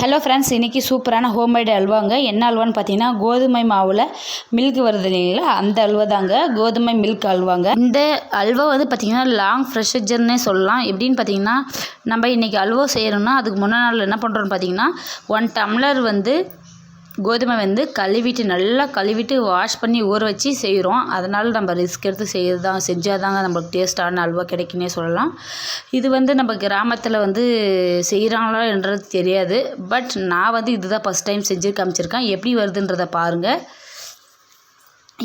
Hello friends இன்றைக்கி சூப்பரான homemade அல்வாங்க. என்ன அல்வான்னு பார்த்தீங்கன்னா கோதுமை மாவில் மில்க் வருது இல்லைங்களா? அந்த அல்வா தாங்க கோதுமை மில்க் அல்வாங்க. இந்த அல்வா வந்து பார்த்திங்கன்னா லாங் ஃப்ரெஷர்னே சொல்லலாம். எப்படின்னு பார்த்தீங்கன்னா நம்ம இன்றைக்கி அல்வா செய்கிறோம்னா அதுக்கு முன்னாள் நாள் என்ன பண்ணுறோன்னு பார்த்தீங்கன்னா ஒன் டம்ளர் வந்து கோதுமை வந்து கழுவிட்டு நல்லா கழுவிட்டு வாஷ் பண்ணி ஊற வச்சு செய்கிறோம் அதனால் நம்ம ரிஸ்க் எடுத்து செய்கிறது தான் செஞ்சால் தாங்க நம்மளுக்கு டேஸ்ட்டான அல்வா கிடைக்குன்னே சொல்லலாம். இது வந்து நம்ம கிராமத்தில் வந்து செய்கிறாங்களா என்றது தெரியாது. பட் நான் வந்து இதுதான் ஃபஸ்ட் டைம் செஞ்சு காமிச்சிருக்கேன். எப்படி வருதுன்றதை பாருங்கள்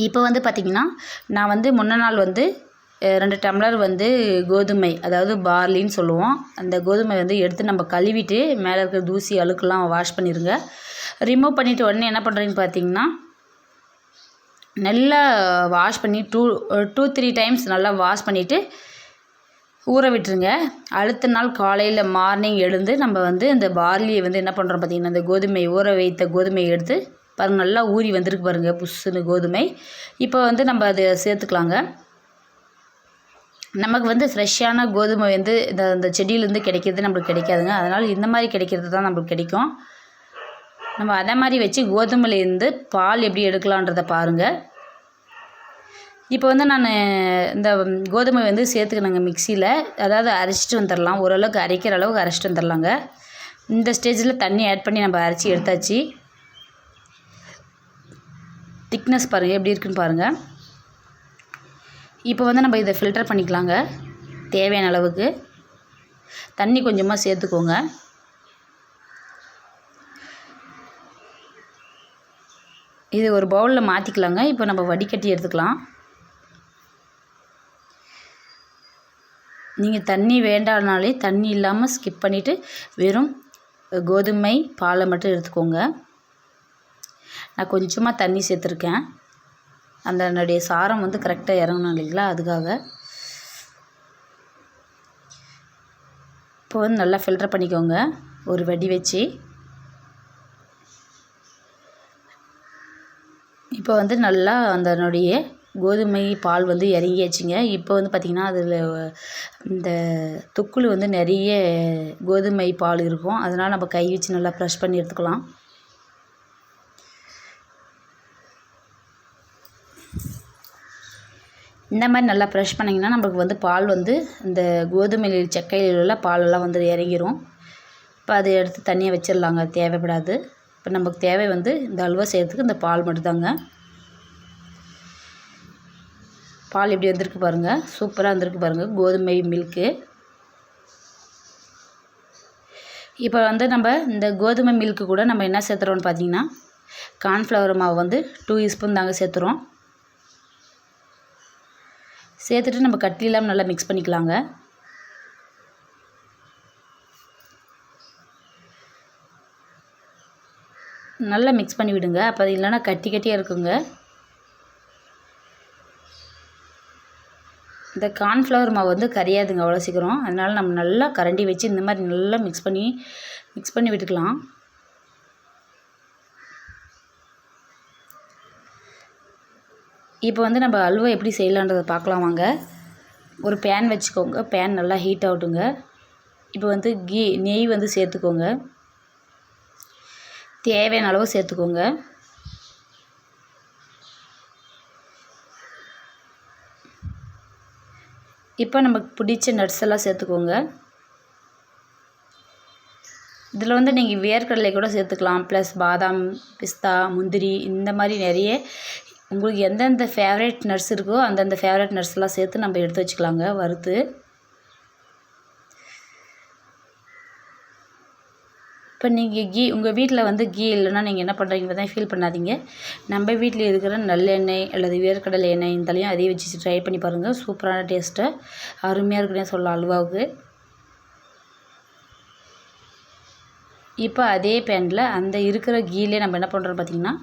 இப்போ வந்து பார்த்திங்கன்னா நான் வந்து முன்ன நாள் வந்து ரெண்டு டம்ளர் வந்து கோதுமை அதாவது பார்லின்னு சொல்லுவோம். அந்த கோதுமை வந்து எடுத்து நம்ம கழுவிட்டு மேலே இருக்கிற தூசி அழுக்கெல்லாம் வாஷ் பண்ணிடுங்க ரிமூவ் பண்ணிவிட்டு உடனே என்ன பண்ணுறீங்கன்னு பார்த்தீங்கன்னா நல்லா வாஷ் பண்ணி டூ டூ த்ரீ டைம்ஸ் நல்லா வாஷ் பண்ணிவிட்டு ஊற விட்டுருங்க. அடுத்த நாள் காலையில் மார்னிங் எழுந்து நம்ம வந்து இந்த பார்லியை வந்து என்ன பண்ணுறோம் பார்த்திங்கன்னா இந்த கோதுமை ஊற வைத்த கோதுமையை எடுத்து பாருங்க நல்லா ஊறி வந்திருக்கு பாருங்கள் புஷ்ஷுன்னு கோதுமை. இப்போ வந்து நம்ம அதை சேர்த்துக்கலாங்க. நமக்கு வந்து ஃப்ரெஷ்ஷான கோதுமை வந்து இந்த இந்த செடியிலேருந்து கிடைக்கிறது நம்மளுக்கு கிடைக்காதுங்க. அதனால் இந்த மாதிரி கிடைக்கிறது தான் நம்மளுக்கு கிடைக்கும். நம்ம அதை மாதிரி வச்சு கோதுமையிலேருந்து பால் எப்படி எடுக்கலான்றதை பாருங்கள் இப்போ வந்து நான் இந்த கோதுமை வந்து சேர்த்துக்கணுங்க மிக்சியில். அதாவது அரைச்சிட்டு வந்துடலாம். ஓரளவுக்கு அரைக்கிற அளவுக்கு அரைச்சிட்டு வந்துடலாங்க. இந்த ஸ்டேஜில் தண்ணி ஆட் பண்ணி நம்ம அரைச்சி எடுத்தாச்சு. திக்னஸ் பாருங்கள் எப்படி இருக்குன்னு பாருங்கள் இப்போ வந்து நம்ம இதை ஃபில்டர் பண்ணிக்கலாங்க. தேவையான அளவுக்கு. தண்ணி கொஞ்சமாக சேர்த்துக்கோங்க. இது ஒரு பவுலில் மாற்றிக்கலாங்க இப்போ நம்ம வடிகட்டி எடுத்துக்கலாம். நீங்கள் தண்ணி வேண்டானாலே தண்ணி இல்லாமல் ஸ்கிப் பண்ணிவிட்டு வெறும் கோதுமை பாலை மட்டும் எடுத்துக்கோங்க. நான் கொஞ்சமாக தண்ணி சேர்த்துருக்கேன். அந்த என்னுடைய சாரம் வந்து கரெக்டாக இறங்கணும் இல்லைங்களா? அதுக்காக. இப்போ வந்து நல்லா ஃபில்டர் பண்ணிக்கோங்க. ஒரு வடி வச்சு. இப்போ வந்து நல்லா அதனுடைய கோதுமை பால் வந்து இறங்கியாச்சுங்க. இப்போ வந்து பார்த்திங்கன்னா அதில் இந்த தொக்குள் வந்து நிறைய கோதுமை பால் இருக்கும். அதனால் நம்ம கை வச்சு நல்லா ப்ரெஷ் பண்ணி எடுத்துக்கலாம். இந்த மாதிரி நல்லா ப்ரெஷ் பண்ணிங்கன்னா நம்மளுக்கு வந்து பால் வந்து இந்த கோதுமையில் சக்கையில் உள்ள பாலெல்லாம் வந்து இறங்கிரும். இப்போ அதை எடுத்து தனியாக வச்சிடலாங்க. தேவைப்படாது. இப்போ நமக்கு தேவை வந்து இந்த அல்வா செய்கிறதுக்கு இந்த பால் மட்டும்தாங்க. பால் எப்படி வந்திருக்கு பாருங்கள் சூப்பராக வந்திருக்கு பாருங்கள் கோதுமை மில்க்கு இப்போ வந்து நம்ம இந்த கோதுமை மில்க்கு கூட நம்ம என்ன சேர்த்துறோம்னு பார்த்தீங்கன்னா கார்ன்ஃப்ளவர் மாவு வந்து டூ ஸ்பூன் தாங்க சேர்த்துறோம். சேர்த்துட்டு நம்ம கட்டி இல்லாமல் நல்லா மிக்ஸ் பண்ணிக்கலாங்க. நல்லா மிக்ஸ் பண்ணி விடுங்க அப்போ இல்லைன்னா கட்டி கட்டியாக இருக்குங்க. இந்த கார்ன்ஃப்ளவர் மாவு வந்து கரையாதுங்க அவ்வளோ சீக்கிரம். அதனால் நம்ம நல்லா கரண்டி வச்சு இந்த மாதிரி நல்லா மிக்ஸ் பண்ணி மிக்ஸ் பண்ணி விட்டுக்கலாம். இப்போ வந்து நம்ம அல்வா எப்படி செய்யலான்றதை பார்க்கலாம் வாங்க. ஒரு பேன் வச்சுக்கோங்க. பேன் நல்லா ஹீட் ஆகட்டுங்க. இப்போ வந்து கீ நெய் வந்து சேர்த்துக்கோங்க. தேவையான அளவு சேர்த்துக்கோங்க. இப்போ நமக்கு பிடிச்ச நட்ஸ் எல்லாம் சேர்த்துக்கோங்க. இதில் வந்து நீங்கள் வேர்க்கடலை கூட சேர்த்துக்கலாம். ப்ளஸ் பாதாம் பிஸ்தா முந்திரி இந்த மாதிரி நிறைய உங்களுக்கு எந்தெந்த ஃபேவரட் நட்ஸ் இருக்கோ அந்தந்த ஃபேவரட் நட்ஸ்லாம் சேர்த்து நம்ம எடுத்து வச்சுக்கலாங்க வறுத்து. இப்போ நீங்கள் கீ உங்கள் வீட்டில் வந்து கீ இல்லைன்னா நீங்கள் என்ன பண்ணுறீங்க தான் ஃபீல் பண்ணாதீங்க. நம்ம வீட்டில் இருக்கிற நல்லெண்ணெய் அல்லது வேர்க்கடலை எண்ணெய் இருந்தாலையும் அதையும் வச்சு ட்ரை பண்ணி பாருங்கள் சூப்பரான டேஸ்ட்டை அருமையாக இருக்குன்னே சொல்லலாம் அல்வாவுக்கு. இப்போ அதே பேனில் அந்த இருக்கிற கீலே நம்ம என்ன பண்ணுறோம் பார்த்திங்கன்னா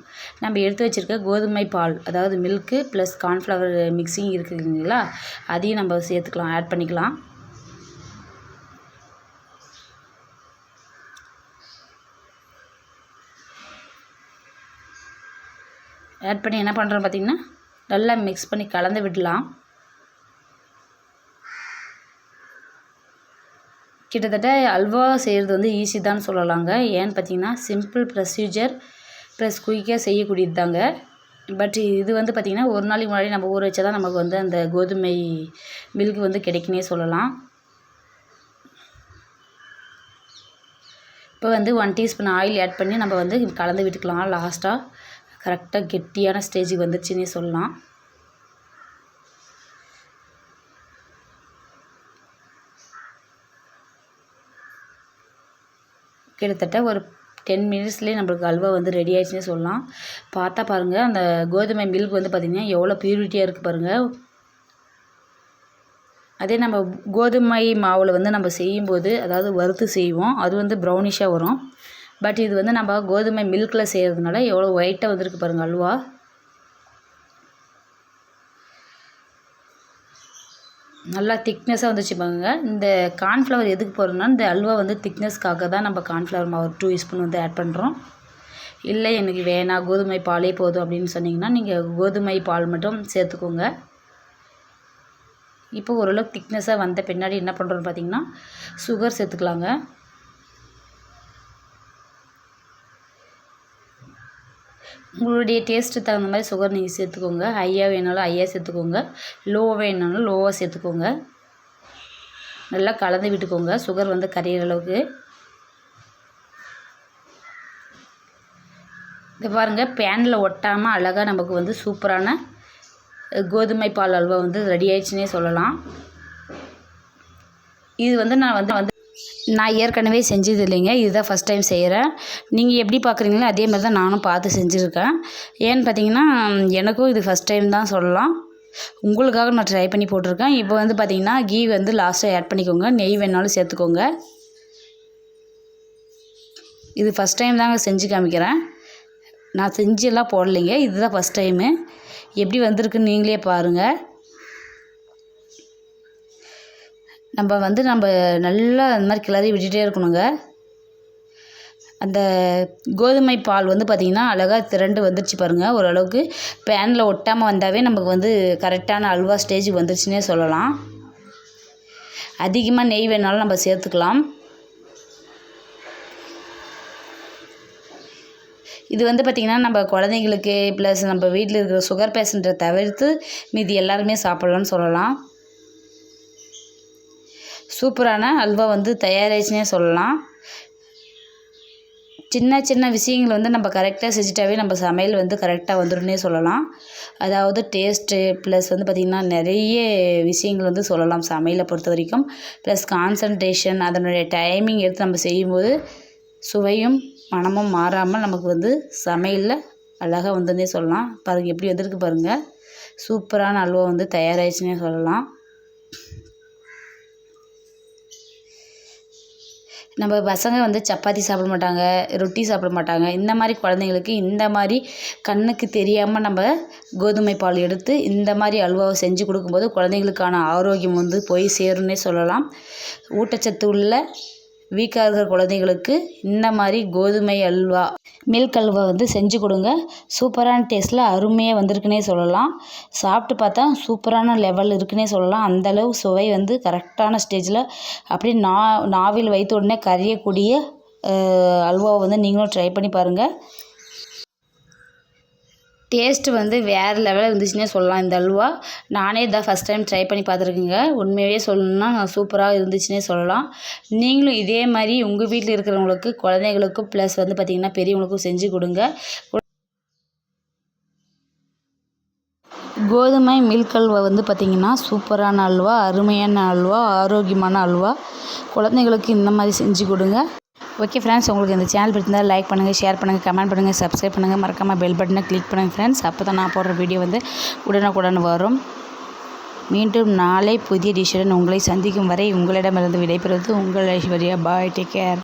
நம்ம எடுத்து வச்சுருக்க கோதுமை பால் அதாவது மில்க்கு ப்ளஸ் கார்ன்ஃப்ளவர் மிக்சிங் இருக்குது இல்லைங்களா? அதையும் நம்ம சேர்த்துக்கலாம் ஆட் பண்ணிக்கலாம். ஆட் பண்ணி என்ன பண்ணுறோம் பார்த்திங்கன்னா நல்லா மிக்ஸ் பண்ணி கலந்து விடலாம். கிட்டத்தட்ட அல்வா செய்கிறது வந்து ஈஸி தான் சொல்லலாங்க. ஏன்னு பார்த்தீங்கன்னா சிம்பிள் ப்ரொசீஜர் ப்ளஸ் குயிக்காக செய்யக்கூடியது தாங்க. பட் இது வந்து பார்த்திங்கன்னா ஒரு நாளைக்கு முன்னாடி நம்ம ஊற வச்சா தான் நமக்கு வந்து அந்த கோதுமை மில்க் வந்து கிடைக்குனே சொல்லலாம். இப்போ வந்து ஒன் டீஸ்பூன் ஆயில் ஆட் பண்ணி நம்ம வந்து கலந்து விட்டுக்கலாம் லாஸ்ட்டாக கரெக்டாக கெட்டியான ஸ்டேஜுக்கு வந்துச்சுன்னே சொல்லலாம். கிட்டத்தட்ட ஒரு டென் மினிட்ஸ்லேயே நம்மளுக்கு அல்வா வந்து ரெடி ஆயிடுச்சுன்னு சொல்லலாம். பார்த்தா பாருங்கள் அந்த கோதுமை மில்க் வந்து பார்த்திங்கன்னா எவ்வளோ பியூரிட்டியாக இருக்குது பாருங்கள் அதே நம்ம கோதுமை மாவில் வந்து நம்ம செய்யும்போது அதாவது வறுத்து செய்வோம். அது வந்து ப்ரௌனிஷாக வரும். பட் இது வந்து நம்ம கோதுமை மில்கில் செய்கிறதுனால எவ்வளோ ஒயிட்டாக வந்திருக்கு பாருங்கள் அல்வா. நல்லா திக்னஸாக வந்துச்சு பாருங்க. இந்த கார்ன்ஃப்ளவர் எதுக்கு போகிறோம்னா இந்த அல்வா வந்து திக்னஸ்க்காக தான் நம்ம கார்ன்ஃப்ளவர் மாவு டூ ஸ்பூன் வந்து ஆட் பண்ணுறோம் இல்லை எனக்கு வேணாம் கோதுமை பாலே போதும் அப்படின்னு சொன்னிங்கன்னா நீங்கள் கோதுமை பால் மட்டும் சேர்த்துக்கோங்க. இப்போ ஓரளவுக்கு திக்னஸாக வந்த பின்னாடி என்ன பண்ணுறோன்னு பார்த்தீங்கன்னா சுகர் சேர்த்துக்கலாங்க. உங்களுடைய டேஸ்ட்டு தகுந்த மாதிரி சுகர் நீங்கள் சேர்த்துக்கோங்க. ஹையாக வேணாலும் ஹையாக சேர்த்துக்கோங்க. லோவாக வேணாலும் லோவாக சேர்த்துக்கோங்க. நல்லா கலந்து விட்டுக்கோங்க. சுகர் வந்து கரையிற அளவுக்கு. இது பாருங்கள் பேனில் ஒட்டாமல் அழகாக நமக்கு வந்து சூப்பரான கோதுமை பால் அல்வா வந்து ரெடி ஆயிடுச்சுன்னே சொல்லலாம். இது வந்து நான் வந்து வந்து நான் ஏற்கனவே செஞ்சது இல்லைங்க. இதுதான் ஃபஸ்ட் டைம் செய்கிறேன் நீங்கள் எப்படி பார்க்குறீங்களோ அதே மாதிரி தான் நானும் பார்த்து செஞ்சுருக்கேன். ஏன்னு பார்த்தீங்கன்னா எனக்கும் இது ஃபஸ்ட் டைம் தான் சொல்லலாம். உங்களுக்காக நான் ட்ரை பண்ணி போட்டிருக்கேன். இப்போ வந்து பார்த்தீங்கன்னா கீ வந்து லாஸ்ட்டாக ஆட் பண்ணிக்கோங்க. நெய் வேணாலும் சேர்த்துக்கோங்க. இது ஃபஸ்ட் டைம் தாங்க செஞ்சு காமிக்கிறேன். நான் செஞ்செல்லாம் போடலைங்க. இதுதான் ஃபஸ்ட் டைமு எப்படி வந்திருக்குன்னு நீங்களே பாருங்கள் நம்ம வந்து நம்ம நல்லா அந்த மாதிரி கிளறி விட்டுட்டே இருக்கணுங்க. அந்த கோதுமை பால் வந்து பார்த்திங்கன்னா அழகாக திரண்டு வந்துருச்சு பாருங்கள் ஓரளவுக்கு பேனில் ஒட்டாமல் வந்தாவே நமக்கு வந்து கரெக்டான அல்வா ஸ்டேஜுக்கு வந்துருச்சுன்னே சொல்லலாம். அதிகமாக நெய் வேணாலும் நம்ம சேர்த்துக்கலாம். இது வந்து பார்த்திங்கன்னா நம்ம குழந்தைங்களுக்கு ப்ளஸ் நம்ம வீட்டில் இருக்கிற சுகர் பேஷண்ட்டை தவிர்த்து மீதி எல்லாருமே சாப்பிட்லான்னு சொல்லலாம். சூப்பரான அல்வா வந்து தயாராகிச்சுனே சொல்லலாம். சின்ன சின்ன விஷயங்கள் வந்து நம்ம கரெக்டாக செஞ்சுட்டாவே நம்ம சமையல் வந்து கரெக்டாக வந்துடும்னே சொல்லலாம். அதாவது டேஸ்ட்டு ப்ளஸ் வந்து பார்த்திங்கன்னா நிறைய விஷயங்கள் வந்து சொல்லலாம் சமையலை பொறுத்த வரைக்கும். ப்ளஸ் கான்சன்ட்ரேஷன் அதனுடைய டைமிங் எடுத்து நம்ம செய்யும்போது சுவையும் மனமும் மாறாமல் நமக்கு வந்து சமையலில் அழகாக வந்துன்னே சொல்லலாம். பாருங்கள் எப்படி வந்திருக்கு பாருங்கள் சூப்பரான அல்வா வந்து தயாராகிடுச்சுன்னே சொல்லலாம். நம்ம பசங்க வந்து சப்பாத்தி சாப்பிட மாட்டாங்க ரொட்டி சாப்பிட மாட்டாங்க. இந்த மாதிரி குழந்தைங்களுக்கு இந்த மாதிரி கண்ணுக்கு தெரியாமல் நம்ம கோதுமை பால் எடுத்து இந்த மாதிரி அல்வாவை செஞ்சு கொடுக்கும்போது குழந்தைங்களுக்கான ஆரோக்கியம் வந்து போய் சேரும்னே சொல்லலாம். ஊட்டச்சத்து உள்ள வீக்காக இருக்கிற குழந்தைங்களுக்கு இந்த மாதிரி கோதுமை அல்வா மில்க் அல்வா வந்து செஞ்சு கொடுங்க. சூப்பரான டேஸ்ட்டில் அருமையாக வந்திருக்குன்னே சொல்லலாம். சாப்பிட்டு பார்த்தா சூப்பரான லெவல் இருக்குன்னே சொல்லலாம். அந்தளவு சுவை வந்து கரெக்டான ஸ்டேஜில் அப்படியே நா நாவில் வைத்த உடனே கரையக்கூடிய அல்வாவை வந்து நீங்களும் ட்ரை பண்ணி பாருங்கள் டேஸ்ட்டு வந்து வேறு லெவலில் இருந்துச்சுன்னே சொல்லலாம். இந்த அல்வா நானே இதான் ஃபஸ்ட் டைம் ட்ரை பண்ணி பார்த்துருக்கேங்க. உண்மையாகவே சொல்லணுன்னா சூப்பராக இருந்துச்சுன்னே சொல்லலாம். நீங்களும் இதே மாதிரி உங்கள் வீட்டில் இருக்கிறவங்களுக்கு குழந்தைங்களுக்கும் ப்ளஸ் வந்து பார்த்திங்கன்னா பெரியவங்களுக்கும் செஞ்சு கொடுங்க. கோதுமை மில்க் அல்வா வந்து பார்த்திங்கன்னா சூப்பரான அல்வா அருமையான அல்வா ஆரோக்கியமான அல்வா. குழந்தைங்களுக்கு இந்த மாதிரி செஞ்சு கொடுங்க. ஓகே ஃப்ரெண்ட்ஸ் உங்களுக்கு இந்த சேனல் பிடிச்சிருந்தால் லைக் பண்ணுங்கள் ஷேர் பண்ணுங்கள் கமெண்ட் பண்ணுங்கள் சப்ஸ்கிரைப் பண்ணுங்கள் மறக்காமல் பெல் பட்டனை கிளிக் பண்ணுங்கள் ஃப்ரெண்ட்ஸ் அப்போ தான் நான் போடுற வீடியோ வந்து உடனுக்குடன் வரும். மீண்டும் நாளை புதிய டிஷ்ஷுடன் உங்களை சந்திக்கும் வரை உங்களிடமிருந்து விடைபெறுவது உங்கள் ஐஸ்வர்யா. Bye take care